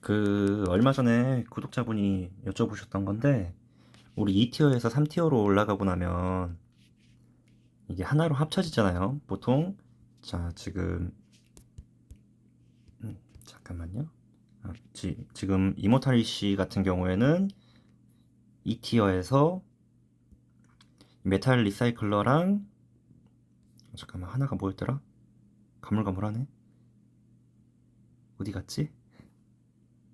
그 얼마 전에 구독자분이 여쭤보셨던 건데 우리 2티어에서 3티어로 올라가고 나면 이게 하나로 합쳐지잖아요. 보통 자 지금 음, 잠깐만요. 아, 지, 지금 이모탈리 씨 같은 경우에는 2티어에서 메탈 리사이클러랑 잠깐만 하나가 뭐였더라? 가물가물하네. 어디 갔지?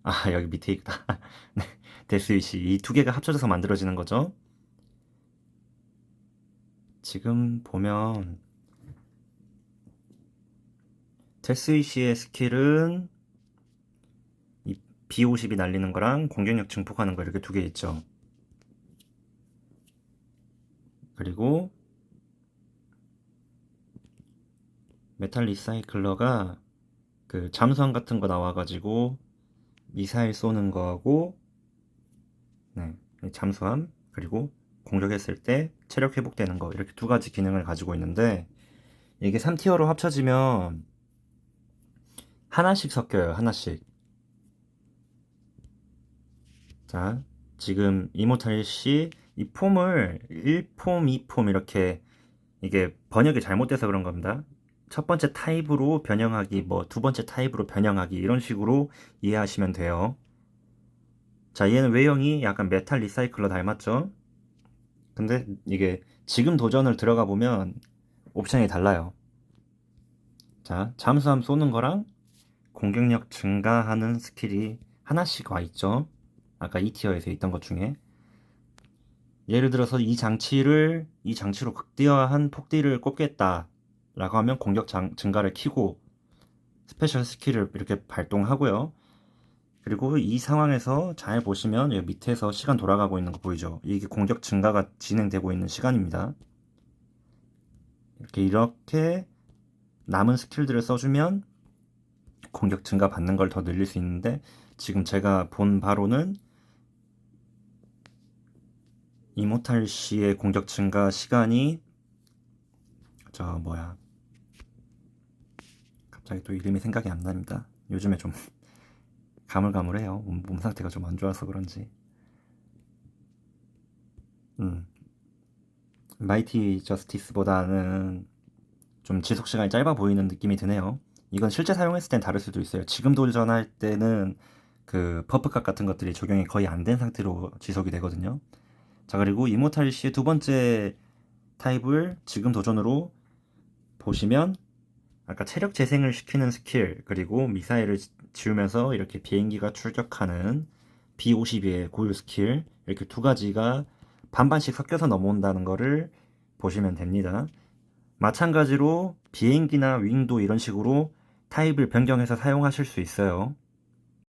아, 여기 밑에 있다. 네, 데스위시. 이 두 개가 합쳐져서 만들어지는 거죠. 지금 보면, 데스위시의 스킬은 이 B50이 날리는 거랑 공격력 증폭하는 거 이렇게 두 개 있죠. 그리고 메탈 리사이클러가 그 잠수함 같은 거 나와가지고 미사일 쏘는 거하고 네, 잠수함 그리고 공격했을 때 체력 회복되는 거 이렇게 두 가지 기능을 가지고 있는데 이게 3티어로 합쳐지면 하나씩 섞여요 하나씩. 자 지금 이모탈 씨 이 폼을 1폼, 2폼 이렇게 이게 번역이 잘못돼서 그런 겁니다 첫 번째 타입으로 변형하기, 뭐 두 번째 타입으로 변형하기 이런 식으로 이해하시면 돼요. 자, 얘는 외형이 약간 메탈 리사이클러 닮았죠? 근데 이게 지금 도전을 들어가 보면 옵션이 달라요. 자, 잠수함 쏘는 거랑 공격력 증가하는 스킬이 하나씩 와 있죠. 아까 2티어에서 있던 것 중에. 예를 들어서 이 장치를, 이 장치로 극대화한 폭딜을 꼽겠다. 라고 하면 공격 장, 증가를 키고 스페셜 스킬을 이렇게 발동하고요. 그리고 이 상황에서 잘 보시면 여기 밑에서 시간 돌아가고 있는 거 보이죠? 이게 공격 증가가 진행되고 있는 시간입니다. 이렇게 이렇게 남은 스킬들을 써주면 공격 증가 받는 걸 더 늘릴 수 있는데 지금 제가 본 바로는 이모탈 씨의 공격 증가 시간이 저 뭐야 갑자기 또 이름이 생각이 안 납니다. 요즘에 좀 가물가물해요. 몸, 몸 상태가 좀 안 좋아서 그런지. 음. 마이티 저스티스보다는 좀 지속 시간이 짧아 보이는 느낌이 드네요. 이건 실제 사용했을 땐 다를 수도 있어요. 지금 도전할 때는 그 퍼프값 같은 것들이 적용이 거의 안 된 상태로 지속이 되거든요. 자, 그리고 이모탈 씨의 두 번째 타입을 지금 도전으로 보시면 아까 체력 재생을 시키는 스킬 그리고 미사일을 지우면서 이렇게 비행기가 출격하는 B-52의 고유 스킬 이렇게 두 가지가 반반씩 섞여서 넘어온다는 거를 보시면 됩니다. 마찬가지로 비행기나 윙도 이런 식으로 타입을 변경해서 사용하실 수 있어요.